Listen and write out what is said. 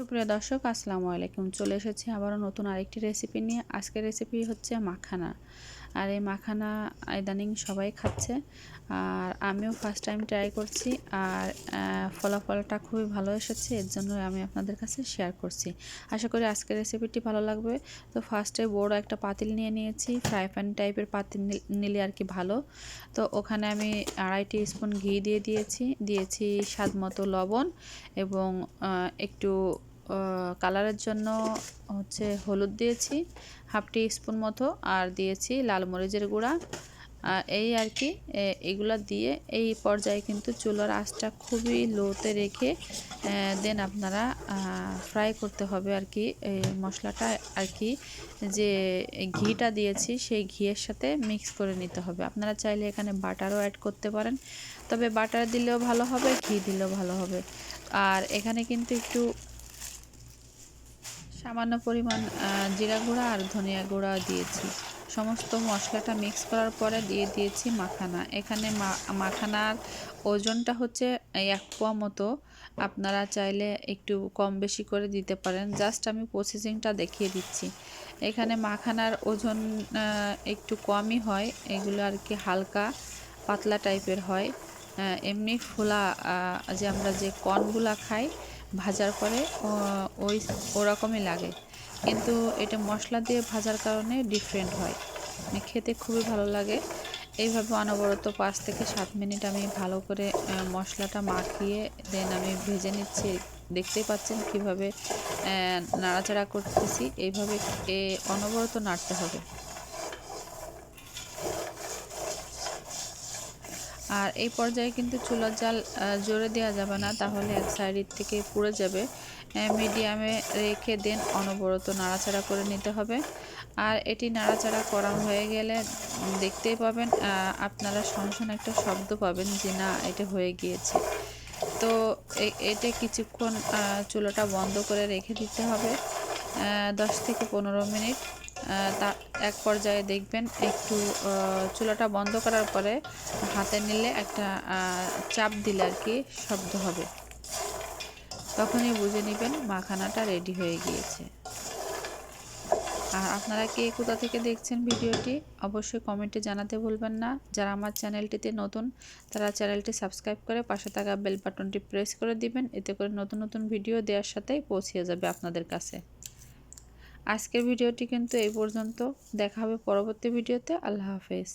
সুপ্রিয় দর্শক, আসসালামু আলাইকুম। চলে এসেছি আবারও নতুন আরেকটি রেসিপি নিয়ে। আজকের রেসিপি হচ্ছে মাখানা। আর এই মাখানা ইদানিং সবাই খাচ্ছে। আর আমিও ফার্স্ট টাইম ট্রাই করছি। আর ফলাফলটা খুবই ভালো এসেছে। এর জন্য আমি আপনাদের কাছে শেয়ার করছি। আশা করি আজকের রেসিপিটি ভালো লাগবে। তো ফার্স্টে বড় একটা পাতিল নিয়ে নিয়েছি। ফ্রাই প্যান টাইপের পাতিল নিলে আর কি ভালো। তো ওখানে আমি আড়াইটি স্পুন ঘি দিয়ে দিয়েছি। দিয়েছি স্বাদ মতো লবণ এবং একটু কালারের জন্য হচ্ছে হলুদ দিয়েছি, হাফ টি স্পুন মতো, আর দিয়েছি লাল মরিচের গুঁড়া। এই আর কি এগুলো দিয়ে এই পর্যায়ে কিন্তু চুলার আঁচটা খুবই লোতে রেখে দেন আপনারা ফ্রাই করতে হবে আর কি এই মশলাটা আর কি, যে ঘিটা দিয়েছি সেই ঘিয়ের সাথে মিক্স করে নিতে হবে। আপনারা চাইলে এখানে বাটারও অ্যাড করতে পারেন, তবে বাটার দিলেও ভালো হবে, ঘি দিলেও ভালো হবে। আর এখানে কিন্তু একটু সামান্য পরিমাণ জিরা গুঁড়া আর ধনিয়া গুঁড়া দিয়েছি। সমস্ত মশলাটা মিক্স করার পরে দিয়ে দিয়েছি মাখানা। এখানে মাখানার ওজনটা হচ্ছে এক পোয়া মতো। আপনারা চাইলে একটু কম বেশি করে দিতে পারেন। জাস্ট আমি প্রসেসিংটা দেখিয়ে দিচ্ছি। এখানে মাখানার ওজন একটু কমই হয়। এগুলো আর কি হালকা পাতলা টাইপের হয়। এমনি ফোলা যে আমরা যে কর্নগুলা খাই ভাজার পরে ওই, ওরকমই লাগে। কিন্তু এটা মশলা দিয়ে ভাজার কারণে ডিফারেন্ট হয়। মানে খেতে খুবই ভালো লাগে। এইভাবে অনবরত পাঁচ থেকে সাত মিনিট আমি ভালো করে মশলাটা মাখিয়ে দেন আমি ভেজে নিচ্ছি। দেখতেই পাচ্ছেন কীভাবে নাড়াচাড়া করতেছি। এইভাবে অনবরত নাড়তে হবে। আর এই পর্যায়ে কিন্তু চুলার জাল জোরে দেওয়া যাবে না, তাহলে এক সাইডের থেকে পুড়ে যাবে। মিডিয়ামে রেখে দেন অনবরত নাড়াচাড়া করে নিতে হবে। আর এটি নাড়াচাড়া করা হয়ে গেলে দেখতেই পাবেন আপনারা সঙ্গে একটা শব্দ পাবেন যে, না, এটা হয়ে গিয়েছে। তো এটা কিছুক্ষণ চুলাটা বন্ধ করে রেখে দিতে হবে দশ থেকে পনেরো মিনিট। তা এক পর্যায়ে দেখবেন একটু চুলাটা বন্ধ করার পরে হাতে নিলে একটা চাপ দিলে আর কি শব্দ হবে। তখনই বুঝে নেবেন মাখানাটা রেডি হয়ে গিয়েছে। আর আপনারা কে কোথা থেকে দেখছেন ভিডিওটি, অবশ্যই কমেন্টে জানাতে ভুলবেন না। যারা আমার চ্যানেলটিতে নতুন, তারা চ্যানেলটি সাবস্ক্রাইব করে পাশে থাকা বেল বাটনটি প্রেস করে দিবেন। এতে করে নতুন নতুন ভিডিও দেওয়ার সাথেই পৌঁছে যাবে আপনাদের কাছে। আজকের ভিডিওটি কিন্তু এই পর্যন্ত। দেখা হবে পরবর্তী ভিডিওতে। আল্লাহ হাফেজ।